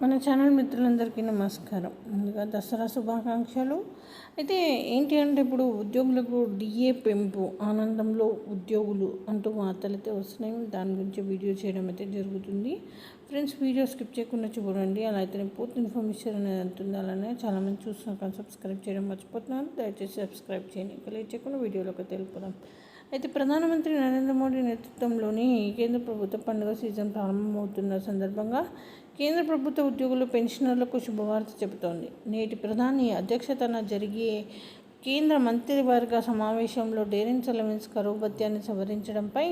మన ఛానల్ మిత్రులందరికీ నమస్కారం. ముందుగా దసరా శుభాకాంక్షలు. అయితే ఏంటి అంటే ఇప్పుడు ఉద్యోగులకు డిఏ పెంపు ఆనందంలో ఉద్యోగులు అంటూ వార్తలు అయితే వస్తున్నాయి. దాని గురించి వీడియో చేయడం అయితే జరుగుతుంది. ఫ్రెండ్స్ వీడియో స్కిప్ చేయకుండా చూడండి. అలా అయితే పూర్తి ఇన్ఫర్మేషన్ అనేది అంటుంది అలానే చాలామంది చూస్తున్నాక సబ్స్క్రైబ్ చేయడం మర్చిపోతున్నాను దయచేసి సబ్స్క్రైబ్ చేయండి. ఇక లేట్ చేయకుండా వీడియోలోకి తెలుపుదాం అయితే ప్రధానమంత్రి నరేంద్ర మోడీ నేతృత్వంలోని కేంద్ర ప్రభుత్వ పండుగ సీజన్ ప్రారంభమవుతున్న సందర్భంగా కేంద్ర ప్రభుత్వ ఉద్యోగులు పెన్షనర్లకు శుభవార్త చెబుతోంది. నేటి ప్రధాని అధ్యక్షతన జరిగే కేంద్ర మంత్రివర్గ సమావేశంలో డేరెన్స్ అలవెన్స్ కరువు భత్యాన్ని సవరించడంపై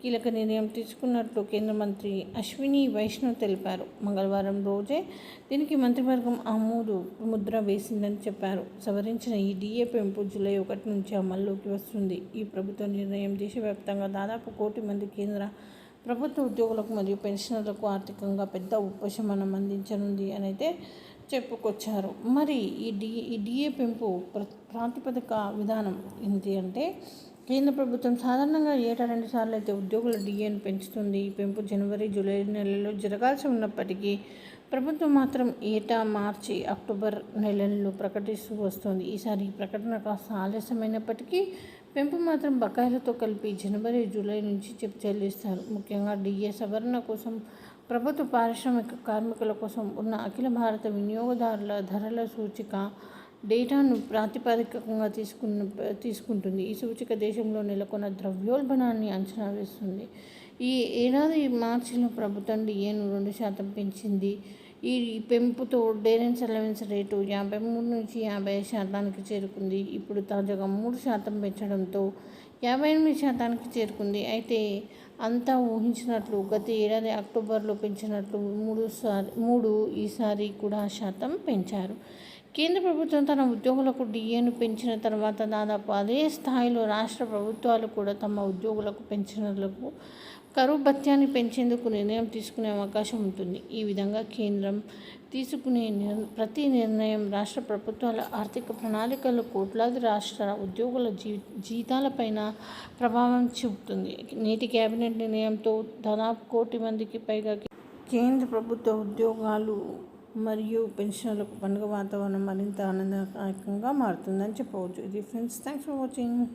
కీలక నిర్ణయం తీసుకున్నట్లు కేంద్ర మంత్రి అశ్విని వైష్ణవ్ తెలిపారు. మంగళవారం రోజే దీనికి మంత్రివర్గం ఆమోదు ముద్ర వేసిందని చెప్పారు. సవరించిన ఈ డిఏ పెంపు జూలై ఒకటి నుంచి అమల్లోకి వస్తుంది. ఈ ప్రభుత్వ నిర్ణయం దేశవ్యాప్తంగా దాదాపు కోటి మంది కేంద్ర ప్రభుత్వ ఉద్యోగులకు మరియు పెన్షనర్లకు ఆర్థికంగా పెద్ద ఉపశమనం అందించనుంది అని అయితే చెప్పుకొచ్చారు. మరి ఈ డి ఈ డిఏ పెంపు ప్ర ప్రాతిపదిక విధానం ఏంటి అంటే కేంద్ర ప్రభుత్వం సాధారణంగా ఏటా రెండు సార్లు అయితే ఉద్యోగుల డిఏను పెంచుతుంది. ఈ పెంపు జనవరి జూలై నెలలో జరగాల్సి ఉన్నప్పటికీ ప్రభుత్వం మాత్రం ఏటా మార్చి అక్టోబర్ నెలల్లో ప్రకటిస్తూ వస్తుంది. ఈసారి ఈ ప్రకటన కాస్త ఆలస్యమైనప్పటికీ పెంపు మాత్రం బకాయిలతో కలిపి జనవరి జూలై నుంచి చెప్ చెల్లిస్తారు ముఖ్యంగా డిఏ సవరణ కోసం ప్రభుత్వ పారిశ్రామిక కార్మికుల కోసం ఉన్న అఖిల భారత వినియోగదారుల ధరల సూచిక డేటాను ప్రాతిపదికంగా తీసుకున్న తీసుకుంటుంది. ఈ సూచిక దేశంలో నెలకొన్న ద్రవ్యోల్బణాన్ని అంచనా వేస్తుంది. ఈ ఏడాది మార్చిలో ప్రభుత్వం డిఏను రెండు శాతం పెంచింది. ఈ పెంపుతో డేరెన్స్ అలవెన్స్ రేటు యాభై మూడు నుంచి యాభై శాతానికి చేరుకుంది. ఇప్పుడు తాజాగా మూడు శాతం పెంచడంతో యాభై ఎనిమిది శాతానికి చేరుకుంది. అయితే అంతా ఊహించినట్లు గత ఏడాది అక్టోబర్లో పెంచినట్లు మూడు సారి మూడు ఈసారి కూడా శాతం పెంచారు. కేంద్ర ప్రభుత్వం తన ఉద్యోగులకు డిఏను పెంచిన తర్వాత దాదాపు అదే స్థాయిలో రాష్ట్ర ప్రభుత్వాలు కూడా తమ ఉద్యోగులకు పెన్షనర్లకు కరువు భత్యాన్ని పెంచేందుకు నిర్ణయం తీసుకునే అవకాశం ఉంటుంది. ఈ విధంగా కేంద్రం తీసుకునే ప్రతి నిర్ణయం రాష్ట్ర ప్రభుత్వాల ఆర్థిక ప్రణాళికలు కోట్లాది రాష్ట్ర ఉద్యోగుల జీ జీతాలపైన ప్రభావం చూపుతుంది. నేటి కేబినెట్ నిర్ణయంతో దాదాపు కోటి మందికి పైగా కేంద్ర ప్రభుత్వ ఉద్యోగాలు మరియు పెన్షన్లకు పండుగ వాతావరణం మరింత ఆనందదాయకంగా మారుతుందని చెప్పవచ్చు. ఇది ఫ్రెండ్స్ థ్యాంక్స్ ఫర్ వాచింగ్